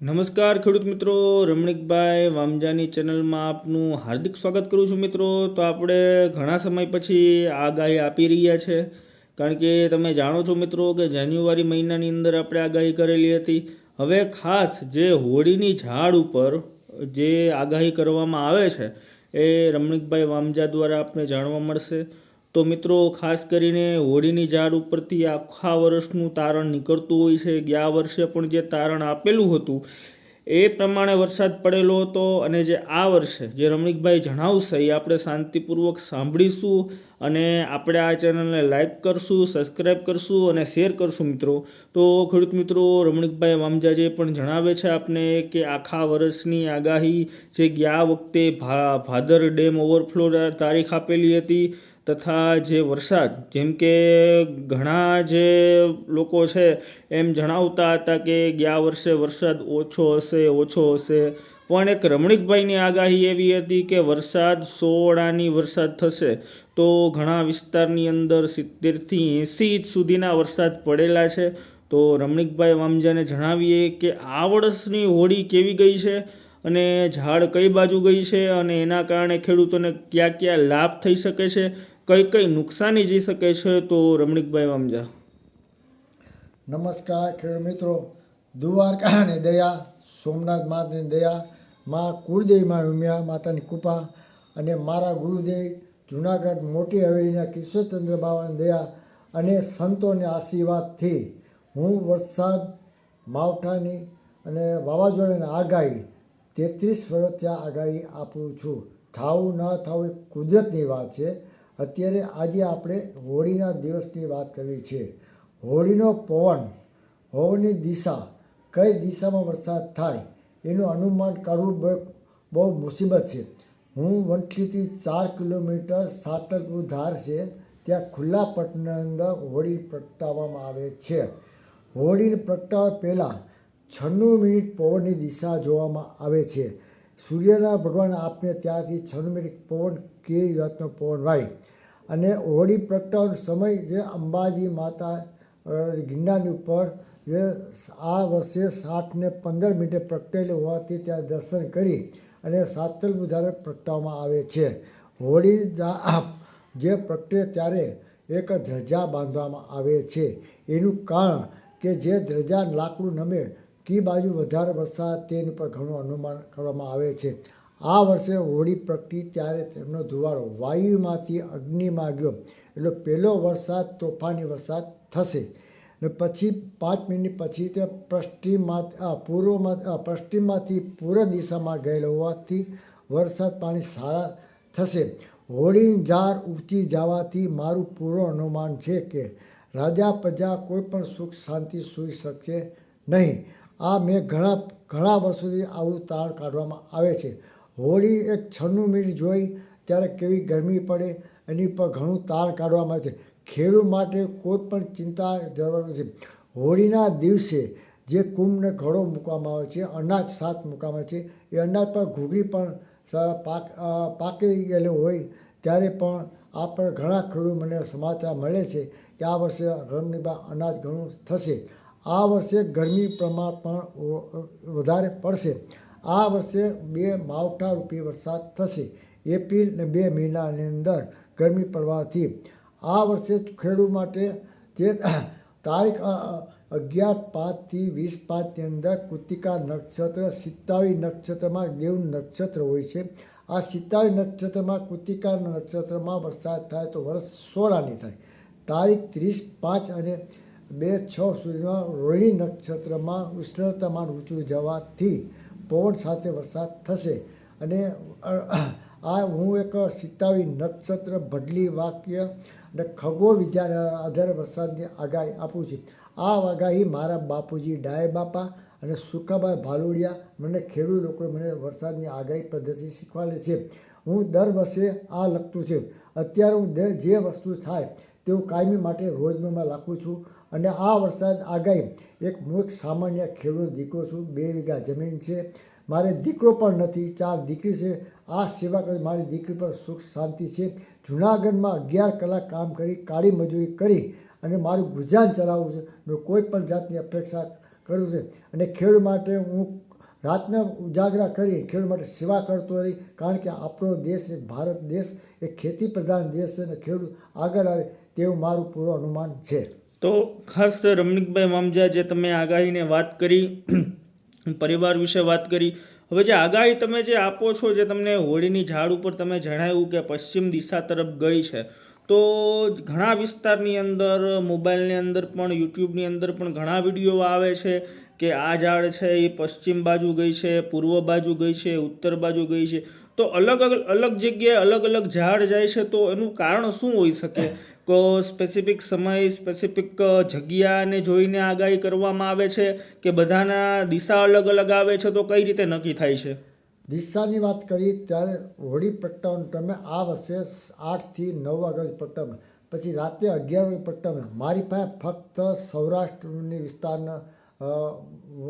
નમસ્કાર ખેડૂત મિત્રો, રમણીકભાઈ વામજાની ચેનલમાં આપનું હાર્દિક સ્વાગત કરું છું મિત્રો. તો આપણે ઘણા સમય પછી આગાહી આપી રહ્યા છે. કારણ કે તમે જાણો છો મિત્રો કે જાન્યુઆરી મહિનાની અંદર આપણે આગાહી કરેલી હતી. હવે ખાસ જે હોળીની ઝાડ ઉપર જે આગાહી કરવામાં આવે છે, એ રમણીકભાઈ વામજા દ્વારા આપને જાણવા મળશે. તો મિત્રો, ખાસ કરીને હોળીની ઝાડ ઉપરથી આખા વર્ષનું તારણ નીકળતું હોય છે. ગયા વર્ષે પણ જે તારણ આપેલું હતું, એ પ્રમાણે વરસાદ પડેલો હતો અને જે આ વર્ષે જે રમણીકભાઈ જણાવશે, એ આપણે શાંતિપૂર્વક સાંભળીશું અને આપણે આ ચેનલને લાઈક કરશું, સબસ્ક્રાઈબ કરશું અને શેર કરશું મિત્રો. તો ખેડૂત મિત્રો, રમણીકભાઈ વામજાજે પણ જણાવે છે આપને કે આખા વર્ષની આગાહી, જે ગયા વખતે ભા, ભાદર ડેમ ઓવરફ્લો તારીખ આપેલી હતી તથા જે વરસાદ, જેમ કે ઘણા જે લોકો છે એમ જણાવતા હતા કે ગયા વર્ષે વરસાદ ઓછો હશે ઓછો હશે. પણ એક રમણીકભાઈની આગાહી એવી હતી કે વરસાદ સોળાની વરસાદ થશે તો ઘણા વિસ્તારની અંદર સિત્તેરથી એંસી ઇંચ સુધીના વરસાદ પડેલા છે. તો રમણીકભાઈ વામજાને જણાવીએ કે આ વર્ષની હોળી કેવી ગઈ છે અને ઝાડ કઈ બાજુ ગઈ છે અને એના કારણે ખેડૂતોને ક્યાં ક્યાં લાભ થઈ શકે છે કઈ કઈ નુકસાની જઈ શકે છે તો રમણીકભાઈ વામજા નમસ્કાર ખેડૂત મિત્રો. દ્વારકાની દયા, સોમનાથ માતાની દયા, મા કુળદેવીમાં ઉમ્યા, માતાની કૃપા અને મારા ગુરુદેવ, જુનાગઢ મોટી હવેલીના કિશોરચંદ્ર બાબાની દયા અને સંતોના આશીર્વાદથી હું વરસાદ માવઠાની અને વાવાઝોડાની આગાહી તેત્રીસ વર્ષ ત્યાં આગાહી આપું છું. થાવું ન થાવું એ કુદરતની વાત છે. અત્યારે આજે આપણે હોળીના દિવસની વાત કરવી છે. હોળીનો પવન પવનની દિશા, કઈ દિશામાં વરસાદ થાય, એનું અનુમાન કાઢવું બહુ મુસીબત છે. હું વંટલીથી ચાર કિલોમીટર સાતલપુર ધાર છે, ત્યાં ખુલ્લા પટની અંદર હોળી પ્રગટાવવામાં આવે છે. હોળીને પ્રગટાવવા પહેલાં છન્નું મિનિટ પવનની દિશા જોવામાં આવે છે. સૂર્યના ભગવાન આપને ત્યાંથી છન્નું મિનિટ પવન કેવી જાતનો પવન વાય? અને હોળી પ્રગટાવાનો સમય જે અંબાજી માતા ગિરનારની ઉપર જે આ વર્ષે સાતને પંદર મિનિટે પ્રગટેલી હોવાથી ત્યાં દર્શન કરી અને સાતલ બુધારે પ્રગટાવવામાં આવે છે. હોળી જે પ્રગટે ત્યારે એક ધ્રજા બાંધવામાં આવે છે. એનું કારણ કે જે ધ્રજા લાકડું નમે કી બાજુ વધારે વરસાદ તેની પર ઘણું અનુમાન કરવામાં આવે છે. આ વર્ષે હોળી પ્રગટી ત્યારે તેમનો ધુવાળો વાયુમાંથી અગ્નિમાં ગયો એટલે પહેલો વરસાદ તોફાની વરસાદ થશે. ને પછી પાંચ મિનિટ પછી તે પશ્ચિમમાં પૂર્વમાં પશ્ચિમમાંથી પૂર્વ દિશામાં ગયેલો હોવાથી વરસાદ પાણી સારા થશે. હોળીની ઝાર ઊંચી જવાથી મારું પૂર્વ અનુમાન છે કે રાજા પ્રજા કોઈ પણ સુખ, શાંતિ સૂઈ શકશે નહીં. આ મેં ઘણા ઘણા વર્ષોથી આવું તાળ કાઢવામાં આવે છે. હોળી એક છન્નું મિનિટ જોઈ ત્યારે કેવી ગરમી પડે એની પર ઘણું તાળ કાઢવામાં આવે છે. ખેડૂત માટે કોઈ પણ ચિંતા જરૂર નથી. હોળીના દિવસે જે કુંભને ઘડો મૂકવામાં આવે છે, અનાજ સાથ મૂકવામાં આવે છે, એ અનાજ પર ઘૂઘરી પણ પાક પાકી ગયેલું હોય ત્યારે પણ આ પર ઘણા ખેડૂત મને સમાચાર મળે છે કે આ વર્ષે રમણીબા અનાજ ઘણું થશે. આ વર્ષે ગરમી પ્રમાણ પણ વધારે પડશે. આ વર્ષે બે માવઠા રૂપી વરસાદ થશે. એપ્રિલ ને બે મહિનાની અંદર ગરમી પડવાથી આ વર્ષે ખેડૂત માટે તે તારીખ અગિયાર પાંચથી વીસ પાંચની અંદર કૃતિકા નક્ષત્ર, સિત્તાવી નક્ષત્રમાં દેવ નક્ષત્ર હોય છે. આ સિત્તાવી નક્ષત્રમાં કૃતિકા નક્ષત્રમાં વરસાદ થાય તો વર્ષ સોળાની થાય. તારીખ ત્રીસ પાંચ અને બે છ સુધીમાં રોહિણી નક્ષત્રમાં ઉષ્ણતામાન ઊંચું જવાથી પવન સાથે વરસાદ થશે અને આ હું એક સિત્તાવી નક્ષત્ર ભડલી વાક્ય અને ખગોળ વિદ્યા આધારે વરસાદની આગાહી આપું છું. આ આગાહી મારા બાપુજી ડાય બાપા અને સુકાભાઈ ભાલુડિયા મને ખેડૂત લોકોએ મને વરસાદની આગાહી પદ્ધતિ શીખવાડે છે. હું દર વર્ષે આ લખતું છે. અત્યારે હું જે વસ્તુ થાય તેવું કાયમી માટે રોજમાં લખું છું. અને આ વરસાદ આગાહી એક હું સામાન્ય ખેડૂત દીકરો છું. બે વીઘા જમીન છે. મારે દીકરો પણ નથી. ચાર દીકરી છે. આ સેવા કરી મારી દીકરી પર સુખ શાંતિ છે. જુનાગઢમાં અગિયાર કલાક કામ કરી, કાળી મજૂરી કરી અને મારું ગુજરાન ચલાવવું છે. મેં કોઈ પણ જાતની અપેક્ષા કરું છે. અને ખેડૂત માટે હું રાતના ઉજાગરા કરી ખેડૂત માટે સેવા કરતો રહી. કારણ કે આપણો દેશ એ ભારત દેશ એ ખેતી પ્રધાન દેશ છે અને ખેડૂત આગળ આવે તેવું મારું પૂરું અનુમાન છે? તો ખાસ રમણીકભાઈ મામજા, જે તમે આગાહીને વાત કરી, પરિવાર વિશે વાત કરી, હવે જે આગાહી તમે જે આપો છો, જે તમને હોળીની ઝાડ ઉપર તમે જણાવ્યું કે પશ્ચિમ દિશા તરફ ગઈ છે, તો ઘણા વિસ્તારની અંદર, મોબાઈલની અંદર પણ, યુટ્યુબની અંદર પણ ઘણા વીડિયો આવે છે કે આ ઝાડ છે, એ પશ્ચિમ બાજુ ગઈ છે, પૂર્વ બાજુ ગઈ છે, ઉત્તર બાજુ ગઈ છે, તો અલગ અલગ અલગ જગ્યાએ અલગ અલગ ઝાડ જાય છે, તો એનું કારણ શું હોઈ શકે? સ્પેસિફિક સમય સ્પેસિફિક જગ્યાને જોઈને આગાહી કરવામાં આવે છે કે બધાના દિશા અલગ અલગ આવે છે તો કઈ રીતે નક્કી થાય છે? દિશાની વાત કરી ત્યારે હોળી પ્રગટાવવાનો તમે આ વર્ષે આઠથી નવ વાગ્યા પ્રગટાવે પછી રાતે અગિયાર વાગે પ્રગટાવે મારી પાસે ફક્ત સૌરાષ્ટ્રની વિસ્તારના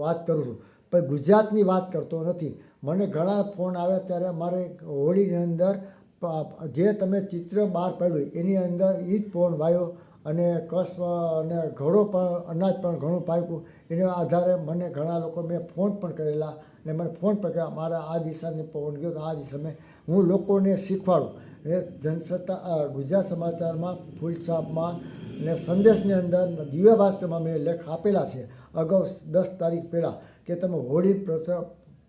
વાત કરું છું. પણ ગુજરાતની વાત કરતો નથી. મને ઘણા ફોન આવે ત્યારે મારે હોળીની અંદર જે તમે ચિત્ર બહાર પાડ્યું, એની અંદર એ જ ફોન વાયો અને કસ અને ઘડો પણ, અનાજ પણ ઘણું પાક્યું. એના આધારે મને ઘણા લોકો મેં ફોન પણ કરેલા અને મને ફોન પણ કર્યા મારા આ દિશાને પવન ગયો આ દિશામાં હું લોકોને શીખવાડું. એ જનસત્તા ગુજરાત સમાચારમાં ફૂલછાપમાં ને સંદેશની અંદર દિવ્ય ભાસ્કરમાં મેં લેખ આપેલા છે. અગાઉ દસ તારીખ પહેલાં કે તમે હોળી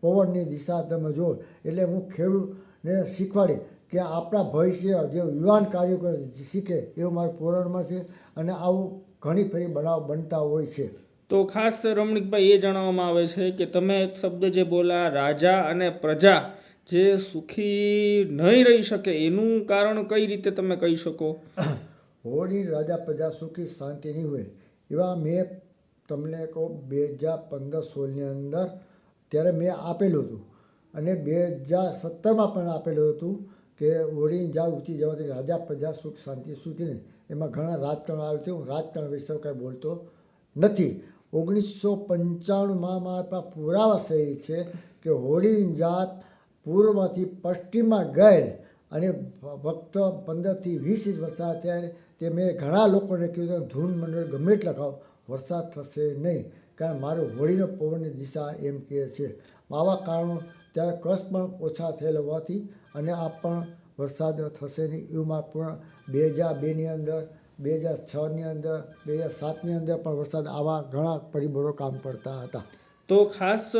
પવનની દિશા તમે જુઓ, એટલે હું ખેડૂતને શીખવાડી કે આપણા ભવિષ્ય જે યુવાન કાર્યો શીખે એવું મારું પુરાણમાં છે અને આવું ઘણી ફરી બનાવ બનતા હોય છે. તો ખાસ રમણીકભાઈ એ જણાવવામાં આવે છે કે તમે એક શબ્દ જે બોલા રાજા અને પ્રજા જે સુખી નહીં રહી શકે એનું કારણ કઈ રીતે તમે કહી શકો? હોળી રાજા પ્રજા સુખી શાંતિ નહીં હોય. એવા મેં તમને કહું બે હજાર પંદર સોળની અંદર ત્યારે મેં આપેલું હતું. અને બે હજાર સત્તરમાં પણ આપેલું હતું. કે હોળી જા ઊંચી જવાથી રાજા પ્રજા સુખ, શાંતિ સુધીને એમાં ઘણા રાજકારણ આવ્યું છે. રાજકારણ વિશે કાંઈ બોલતો નથી. ઓગણીસો પંચાણુંમાં મારા પુરાવા સહી છે કે હોળી જાત પૂર્વમાંથી પશ્ચિમમાં ગયેલ અને ફક્ત પંદરથી વીસ ઇંચ વરસાદ થયા તે મેં ઘણા લોકોને કીધું ધૂન મંડળ ગમે એટલા ખાઓ, વરસાદ થશે નહીં. કારણ મારો હોળીનો પવનની દિશા એમ કહે છે. આવા કારણો ત્યારે કશ પણ ઓછા થયેલ હોવાથી અને આ પણ વરસાદ થશે નહીં એમાં પણ બે હજાર બેની અંદર, બે હજાર છની અંદર, બે હજાર સાતની અંદર પણ વરસાદ આવા ઘણા પરિબળો કામ કરતા હતા. તો ખાસ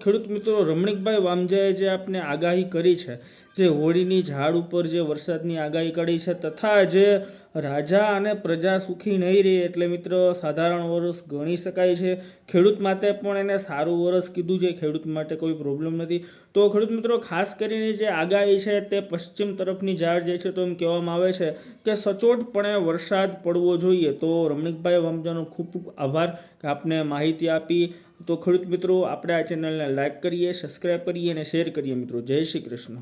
ખેડૂત મિત્રો, રમણીકભાઈ વામજાએ જે આપને આગાહી કરી છે, જે હોળીની ઝાડ ઉપર જે વરસાદની આગાહી કરી છે, તથા જે રાજા અને પ્રજા સુખી નહીં રહે એટલે મિત્ર સાધારણ વરસ ગણી શકાય છે. ખેડૂત માટે પણ એને સારું વરસ કીધું છે, ખેડૂત માટે કોઈ પ્રોબ્લેમ નથી. તો ખેડૂત મિત્રો, ખાસ કરીને જે આગાહી છે તે પશ્ચિમ તરફની ઝાડ જે છે તો એમ કહેવામાં આવે છે કે સચોટપણે વરસાદ પડવો જોઈએ. તો રમણીકભાઈ વામજાનો ખૂબ ખૂબ આભાર કે આપને માહિતી આપી. તો ખેડૂત મિત્રો, આપણે આ ચેનલને લાઈક કરીએ સબસ્ક્રાઈબ કરીએ અને શેર કરીએ મિત્રો. જય શ્રી કૃષ્ણ.